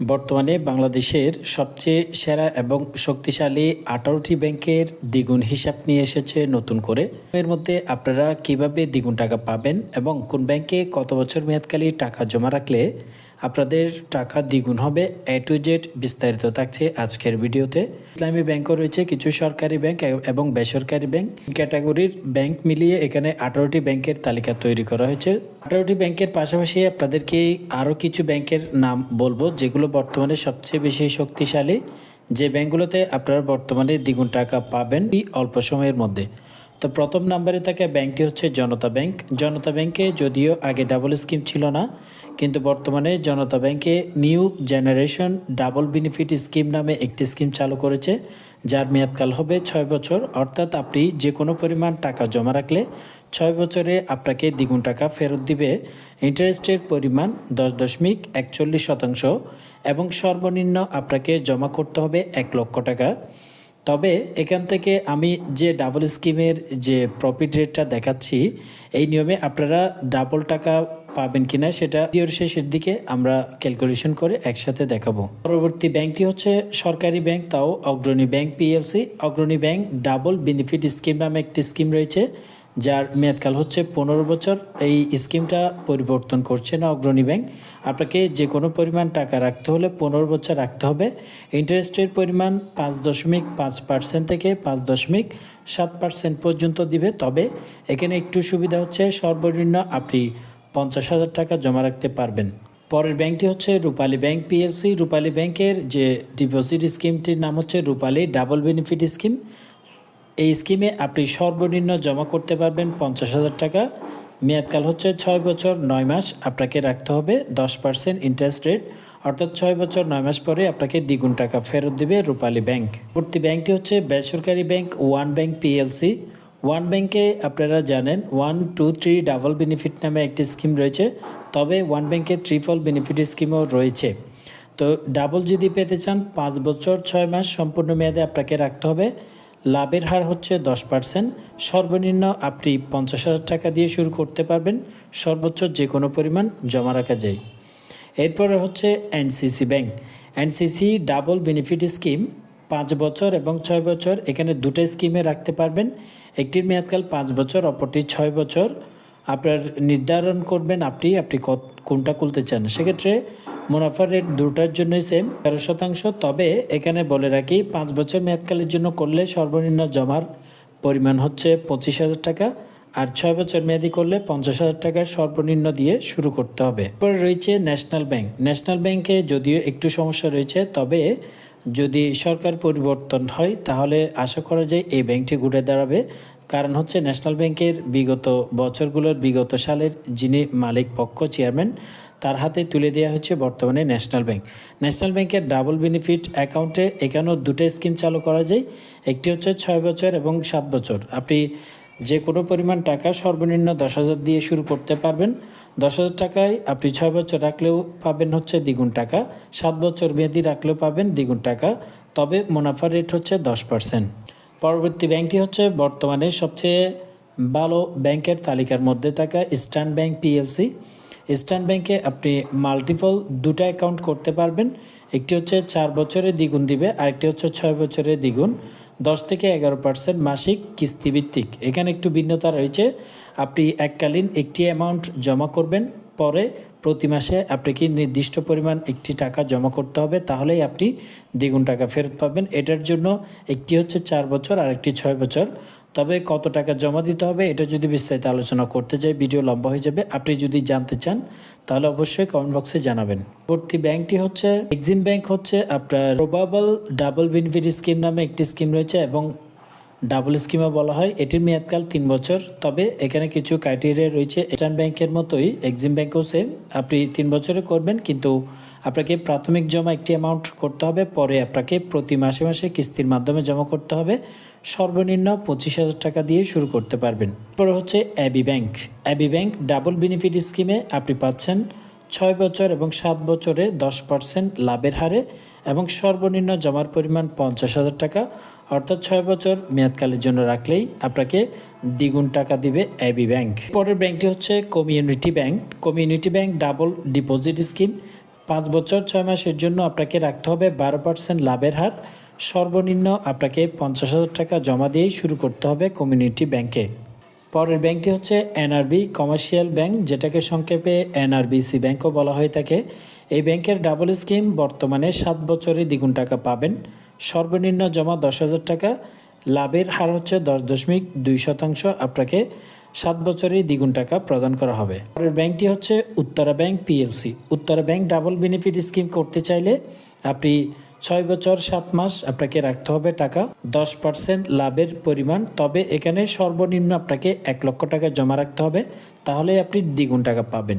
বর্তমানে বাংলাদেশের সবচেয়ে সেরা এবং শক্তিশালী আঠারোটি ব্যাংকের দ্বিগুণ হিসাব নিয়ে এসেছে নতুন করে। এর মধ্যে আপনারা কীভাবে দ্বিগুণ টাকা পাবেন এবং কোন ব্যাংকে কত বছর মেয়াদকালী টাকা জমা রাখলে আপনাদের টাকা দ্বিগুণ হবে। এ টু জেড বিস্তারিত থাকছে আজকের ভিডিওতে। ইসলামী ব্যাংকও রয়েছে, কিছু সরকারি ব্যাংক এবং বেসরকারি ব্যাংক। ক্যাটাগরির ব্যাংক মিলিয়ে এখানে আঠারোটি ব্যাংকের তালিকা তৈরি করা হয়েছে। আঠারোটি ব্যাংকের পাশাপাশি আপনাদেরকে আরও কিছু ব্যাংকের নাম বলব, যেগুলো বর্তমানে সবচেয়ে বেশি শক্তিশালী। যে ব্যাংকগুলোতে আপনারা বর্তমানে দ্বিগুণ টাকা পাবেন অল্প সময়ের মধ্যে। তো প্রথম নাম্বারে থাকা ব্যাংকটি হচ্ছে জনতা ব্যাংক। জনতা ব্যাংকে যদিও আগে ডাবল স্কিম ছিল না, কিন্তু বর্তমানে জনতা ব্যাংকে new generation double benefit scheme নামে একটি স্কিম চালু করেছে, যার মেয়াদকাল হবে ছয় বছর। অর্থাৎ আপনি যে কোনো পরিমাণ টাকা জমা রাখলে ছয় বছরে আপনাকে দ্বিগুণ টাকা ফেরত দিবে। ইন্টারেস্টের পরিমাণ দশ দশমিক একচল্লিশ শতাংশ এবং সর্বনিম্ন আপনাকে জমা করতে হবে এক লক্ষ টাকা। তবে এখান থেকে আমি যে ডাবল স্কিমের যে প্রফিট রেটটা দেখাচ্ছি, এই নিয়মে আপনারা ডাবল টাকা পাবেন কিনা সেটা ভিডিওর শেষের দিকে আমরা ক্যালকুলেশন করে একসাথে দেখাবো। পরবর্তী ব্যাংকটি হচ্ছে সরকারি ব্যাংক তাও Agrani bank PLC Agrani bank double benefit scheme নামে একটি স্কিম রয়েছে। যার মেয়াদকাল হচ্ছে পনেরো বছর, এই স্কিমটা পরিবর্তন করছে না অগ্রণী ব্যাংক। আপনাকে যে কোনো পরিমাণ টাকা রাখতে হলে পনেরো বছর রাখতে হবে। ইন্টারেস্টের পরিমাণ পাঁচ দশমিক পাঁচ পার্সেন্ট থেকে পাঁচ দশমিক সাত পার্সেন্ট পর্যন্ত দিবে। তবে এখানে একটু সুবিধা হচ্ছে, সর্বনিম্ন আপনি পঞ্চাশ হাজার টাকা জমা রাখতে পারবেন। পরের ব্যাংকটি হচ্ছে রূপালী ব্যাংক পিএলসি। রূপালী ব্যাংকের যে ডিপোজিট স্কিমটির নাম হচ্ছে রূপালী ডাবল বেনিফিট স্কিম। এই স্কিমে আপনি সর্বনিম্ন জমা করতে পারবেন পঞ্চাশ হাজার টাকা। মেয়াদকাল হচ্ছে ছয় বছর নয় মাস। আপনাকে রাখতে হবে দশ পার্সেন্ট ইন্টারেস্ট রেট অর্থাৎ ছয় বছর নয় মাস পরে আপনাকে দ্বিগুণ টাকা ফেরত দেবে রূপালী ব্যাংক। পরবর্তী ব্যাংকটি হচ্ছে বেসরকারি bank one bank PLC. One ব্যাংকে আপনারা জানেন one, two, three double benefit নামে একটি স্কিম রয়েছে। তবে ওয়ান ব্যাংকে ট্রিপল বেনিফিট স্কিমও রয়েছে। তো ডাবল যদি পেতে চান, পাঁচ বছর, ছয় মাস সম্পূর্ণ মেয়াদে আপনাকে রাখতে হবে। লাভের হার হচ্ছে দশ পার্সেন্ট সর্বনিম্ন আপনি পঞ্চাশ হাজার টাকা দিয়ে শুরু করতে পারবেন, সর্বোচ্চ যে কোনো পরিমাণ জমা রাখা যায়। এরপরে হচ্ছে NCC bank NCC double benefit scheme পাঁচ বছর এবং ছয় বছর এখানে দুটো স্কিমে রাখতে পারবেন। একটির মেয়াদকাল পাঁচ বছর, অপরটি ছয় বছর। আপনার নির্ধারণ করবেন আপনি আপনি কোনটা খুলতে চান। সেক্ষেত্রে মুনাফার রেট দুটার জন্যই সেম তেরো শতাংশ। তবে এখানে বলে রাখি, পাঁচ বছর মেয়াদকালের জন্য করলে সর্বনিম্ন জমার পরিমাণ হচ্ছে পঁচিশ হাজার টাকা আর ছয় বছর মেয়াদি করলে পঞ্চাশ হাজার টাকার সর্বনিম্ন দিয়ে শুরু করতে হবে। এরপর রয়েছে ন্যাশনাল ব্যাংক। ন্যাশনাল ব্যাংকে যদিও একটু সমস্যা রয়েছে, তবে যদি সরকার পরিবর্তন হয়, তাহলে আশা করা যায় এই ব্যাংকটি ঘুরে দাঁড়াবে। কারণ হচ্ছে ন্যাশনাল ব্যাংকের বিগত বছরগুলোর বিগত সালের যিনি মালিক পক্ষ, চেয়ারম্যান তার হাতে তুলে দেওয়া হচ্ছে বর্তমানে ন্যাশনাল ব্যাংক। ন্যাশনাল ব্যাংকের ডাবল বেনিফিট অ্যাকাউন্টে এখানেও দুটো স্কিম চালু করা যায়। একটি হচ্ছে ছয় বছর এবং সাত বছর। আপনি যে কোনো পরিমাণ টাকা সর্বনিম্ন দশ হাজার দিয়ে শুরু করতে পারবেন। দশ হাজার টাকায় আপনি ছয় বছর রাখলেও পাবেন হচ্ছে দ্বিগুণ টাকা, সাত বছর মেয়াদি রাখলেও পাবেন দ্বিগুণ টাকা, তবে মুনাফার রেট হচ্ছে দশ পার্সেন্ট। পরবর্তী ব্যাংকটি হচ্ছে বর্তমানে সবচেয়ে ভালো ব্যাংকের তালিকার মধ্যে থাকা ইস্টার্ন ব্যাংক পিএলসি। ইস্টার্ন ব্যাংকে আপনি মাল্টিপল দুটা অ্যাকাউন্ট করতে পারবেন। একটি হচ্ছে চার বছরে দ্বিগুণ দিবে, আরেকটি হচ্ছে ছয় বছরে দ্বিগুণ। দশ থেকে এগারো পার্সেন্ট মাসিক কিস্তিভিত্তিক এখানে একটু ভিন্নতা রয়েছে। আপনি এককালীন একটি অ্যামাউন্ট জমা করবেন, পরে প্রতি মাসে আপনাকে নির্দিষ্ট পরিমাণ একটি টাকা জমা করতে হবে, তাহলেই আপনি দ্বিগুণ টাকা ফেরত পাবেন। এটার জন্য একটি হচ্ছে চার বছর আর একটি ছয় বছর। তবে কত টাকা জমা দিতে হবে, এটা যদি বিস্তারিত আলোচনা করতে যাই, ভিডিও লম্বা হয়ে যাবে। আপনি যদি জানতে চান, তাহলে অবশ্যই কমেন্ট বক্সে জানাবেন। পরবর্তী ব্যাংকটি হচ্ছে এক্সিম ব্যাংক হচ্ছে আপনার প্রবাবল ডাবল বেনিফিট স্কিম নামে একটি স্কিম রয়েছে এবং ডাবল স্কিমও বলা হয় এটির মেয়াদকাল তিন বছর। তবে এখানে কিছু ক্রাইটেরিয়া রয়েছে। এটান ব্যাংকের মতোই এক্সিম ব্যাংকও সেম আপনি তিন বছরে করবেন, কিন্তু আপনাকে প্রাথমিক জমা একটি অ্যামাউন্ট করতে হবে, পরে আপনাকে প্রতি মাসে মাসে কিস্তির মাধ্যমে জমা করতে হবে। সর্বনিম্ন পঁচিশ হাজার টাকা দিয়ে শুরু করতে পারবেন। পরে হচ্ছে AB bank AB bank double benefit স্কিমে আপনি পাচ্ছেন ছয় বছর এবং সাত বছরে দশ পার্সেন্ট লাভের হারে এবং সর্বনিম্ন জমার পরিমাণ পঞ্চাশ হাজার টাকা। অর্থাৎ ছয় বছর মেয়াদকালের জন্য রাখলেই আপনাকে দ্বিগুণ টাকা দিবে এবি ব্যাংক। পরের ব্যাংকটি হচ্ছে community bank. Community bank double deposit scheme. পাঁচ বছর ছয় মাসের জন্য আপনাকে রাখতে হবে বারো পার্সেন্ট লাভের হার। সর্বনিম্ন আপনাকে পঞ্চাশ হাজার টাকা জমা দিয়েই শুরু করতে হবে কমিউনিটি ব্যাংকে। পরের ব্যাংকটি হচ্ছে এনআরবি কমার্শিয়াল ব্যাংক, যেটাকে সংক্ষেপে এনআরবিসি ব্যাংকও বলা হয়ে থাকে। এই ব্যাংকের ডাবল স্কিম বর্তমানে সাত বছরে দ্বিগুণ টাকা পাবেন। সর্বনিম্ন জমা দশ হাজার টাকা, লাভের হার হচ্ছে দশ দশমিক দুই শতাংশ। আপনাকে সাত বছরেই দ্বিগুণ টাকা প্রদান করা হবে। পরের ব্যাংকটি হচ্ছে Uttara bank PLC. Uttara bank double benefit scheme করতে চাইলে আপনি ছয় বছর, সাত মাস আপনাকে রাখতে হবে টাকা। দশ পার্সেন্ট লাভের পরিমাণ। তবে এখানে সর্বনিম্ন আপনাকে এক লক্ষ টাকা জমা রাখতে হবে। তাহলে আপনি দ্বিগুণ টাকা পাবেন।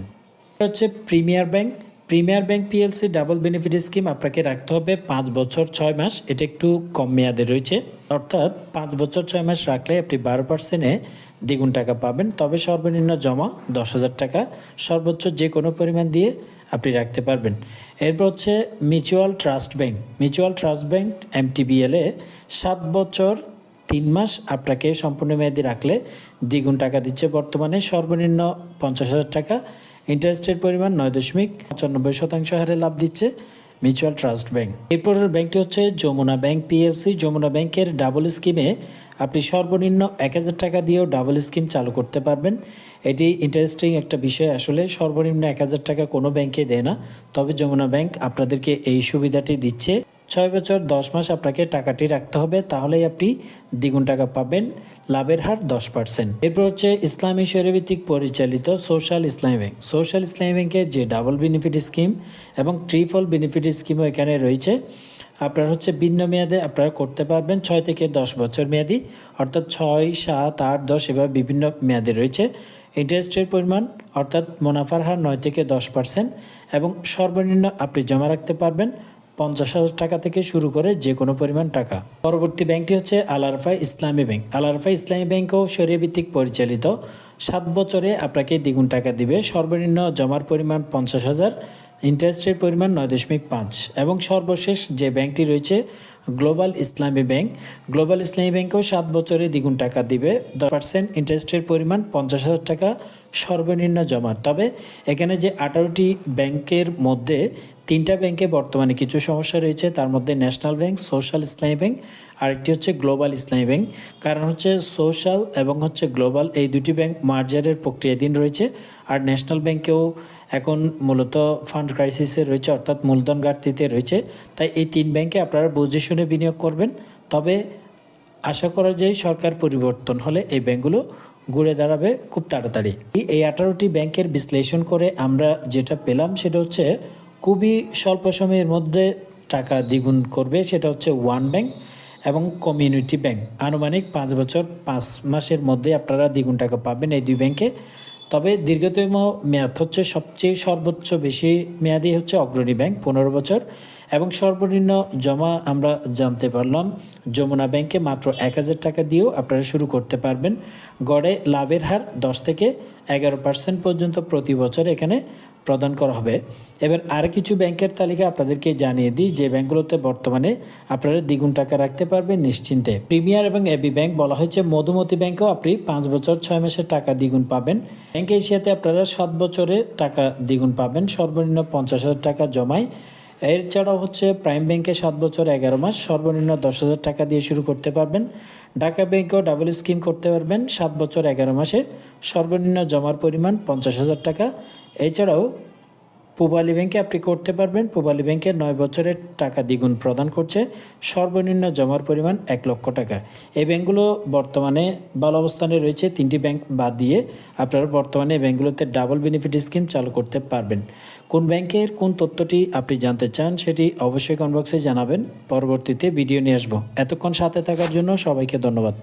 হচ্ছে premier bank. Premier bank PLC double benefit scheme আপনাকে রাখতে হবে পাঁচ বছর ছয় মাস। এটা একটু কম মেয়াদে রয়েছে। অর্থাৎ পাঁচ বছর ছয় মাস রাখলে আপনি বারো পার্সেন্টে দ্বিগুণ টাকা পাবেন। তবে সর্বনিম্ন জমা দশ হাজার টাকা। সর্বোচ্চ যে কোনো পরিমাণ দিয়ে আপনি রাখতে পারবেন। এরপর হচ্ছে mutual trust bank. Mutual trust bank এমটিবিএলে সাত বছর তিন মাস আপনাকে সম্পূর্ণ মেয়াদি রাখলে দ্বিগুণ টাকা দিচ্ছে। বর্তমানে সর্বনিম্ন পঞ্চাশ হাজার টাকা। ইন্টারেস্টের পরিমাণ নয় দশমিক পঁচানব্বই শতাংশ হারে লাভ দিচ্ছে মিউচুয়াল ট্রাস্ট ব্যাংক। এরপরের ব্যাংকটি হচ্ছে যমুনা ব্যাংক পিএলসি। যমুনা ব্যাংকের ডাবল স্কিমে আপনি সর্বনিম্ন এক হাজার টাকা দিয়েও ডাবল স্কিম চালু করতে পারবেন। এটি ইন্টারেস্টিং একটা বিষয়। আসলে সর্বনিম্ন এক হাজার টাকা কোনো ব্যাংকে দেয় না। তবে যমুনা ব্যাংক আপনাদেরকে এই সুবিধাটি দিচ্ছে। ছয় বছর, দশ মাস আপনাকে টাকাটি রাখতে হবে, তাহলেই আপনি দ্বিগুণ টাকা পাবেন, লাভের হার দশ পার্সেন্ট। এরপর হচ্ছে ইসলামী শরীরভিত্তিক পরিচালিত social Islami bank. Social Islami ব্যাংকের যে ডাবল বেনিফিট স্কিম এবং ট্রিপল বেনিফিট স্কিমও এখানে রয়েছে, আপনার হচ্ছে ভিন্ন মেয়াদে আপনারা করতে পারবেন, ছয় থেকে দশ বছর মেয়াদি, অর্থাৎ ছয়, সাত, আট, দশ, এভাবে বিভিন্ন মেয়াদে রয়েছে। ইন্টারেস্টের পরিমাণ, অর্থাৎ মুনাফার হার নয় থেকে দশ পার্সেন্ট এবং সর্বনিম্ন আপনি জমা রাখতে পারবেন পঞ্চাশ হাজার টাকা থেকে শুরু করে যে কোনো পরিমাণ টাকা। পরবর্তী ব্যাংকটি হচ্ছে আলারফা ইসলামী ব্যাংক। আলারফা ইসলামী ব্যাংকও ভিত্তিক পরিচালিত। সাত বছরে আপনাকে দ্বিগুণ টাকা দিবে। সর্বনিম্ন জমার পরিমাণ পঞ্চাশ হাজার ইন্টারেস্টের পরিমাণ নয় দশমিক পাঁচ এবং সর্বশেষ যে ব্যাংকটি রয়েছে গ্লোবাল ইসলামী ব্যাংক। গ্লোবাল ইসলামী ব্যাংকেও সাত বছরে দ্বিগুণ টাকা দিবে। দশ পার্সেন্ট ইন্টারেস্টের পরিমাণ পঞ্চাশ হাজার টাকা সর্বনিম্ন জমার। তবে এখানে যে আঠারোটি ব্যাংকের মধ্যে তিনটা ব্যাংকে বর্তমানে কিছু সমস্যা রয়েছে, তার মধ্যে national bank, social Islami bank, আরেকটি হচ্ছে গ্লোবাল ইসলামী ব্যাংক। কারণ হচ্ছে সোশ্যাল এবং হচ্ছে গ্লোবাল এই দুটি ব্যাংক মার্জারের প্রক্রিয়াধীন রয়েছে। আর ন্যাশনাল ব্যাংকেও এখন মূলত ফান্ড ক্রাইসিসে রয়েছে, অর্থাৎ মূলধন ঘাটতিতে রয়েছে। তাই এই তিন ব্যাংকে আপনারা বুঝে শুনে বিনিয়োগ করবেন। তবে আশা করা যায় সরকার পরিবর্তন হলে এই ব্যাংকগুলো ঘুরে দাঁড়াবে খুব তাড়াতাড়ি। এই আঠারোটি ব্যাংকের বিশ্লেষণ করে আমরা যেটা পেলাম সেটা হচ্ছে খুবই স্বল্প সময়ের মধ্যে টাকা দ্বিগুণ করবে, সেটা হচ্ছে ওয়ান ব্যাংক এবং কমিউনিটি ব্যাংক। আনুমানিক পাঁচ বছর, পাঁচ মাসের মধ্যে আপনারা দ্বিগুণ টাকা পাবেন এই দুই ব্যাংকে। তবে দীর্ঘতম মেয়াদ হচ্ছে সবচেয়ে সর্বোচ্চ বেশি মেয়াদি হচ্ছে অগ্রণী ব্যাংক, পনেরো বছর। এবং সর্বনিম্ন জমা আমরা জানতে পারলাম। যমুনা ব্যাংকে মাত্র এক হাজার টাকা দিয়েও আপনারা শুরু করতে পারবেন। গড়ে লাভের হার দশ থেকে এগারো পার্সেন্ট পর্যন্ত প্রতি বছর এখানে প্রদান করা হবে। এবার আর কিছু ব্যাংকের তালিকা আপনাদেরকে জানিয়ে দিই। যে ব্যাংকগুলোতে বর্তমানে আপনারা দ্বিগুণ টাকা রাখতে পারবেন নিশ্চিন্তে। প্রিমিয়ার এবং এবি ব্যাংক বলা হয়েছে, মধুমতি ব্যাংকেও আপনি পাঁচ বছর ছয় মাসের টাকা দ্বিগুণ পাবেন। ব্যাংক এশিয়াতে আপনারা সাত বছরে টাকা দ্বিগুণ পাবেন। সর্বনিম্ন পঞ্চাশ হাজার টাকা জমায় এর ছাড়াও হচ্ছে প্রাইম ব্যাংকে সাত বছর, এগারো মাস, সর্বনিম্ন দশ হাজার টাকা দিয়ে শুরু করতে পারবেন। ঢাকা ব্যাংকেও ডাবল স্কিম করতে পারবেন, সাত বছর, এগারো মাসে। সর্বনিম্ন জমার পরিমাণ পঞ্চাশ হাজার টাকা। এছাড়াও পূবালী ব্যাংকে আপনি করতে পারবেন। পূবালী ব্যাংকে নয় বছরের টাকা দ্বিগুণ প্রদান করছে। সর্বনিম্ন জমার পরিমাণ এক লক্ষ টাকা। এই ব্যাংকগুলো বর্তমানে ভালো অবস্থানে রয়েছে। তিনটি ব্যাংক বাদ দিয়ে আপনারা বর্তমানে এই ব্যাংকগুলোতে ডাবল বেনিফিট স্কিম চালু করতে পারবেন। কোন ব্যাংকের কোন তথ্যটি আপনি জানতে চান সেটি অবশ্যই কনবক্সে জানাবেন। পরবর্তীতে ভিডিও নিয়ে আসব। এতক্ষণ সাথে থাকার জন্য সবাইকে ধন্যবাদ।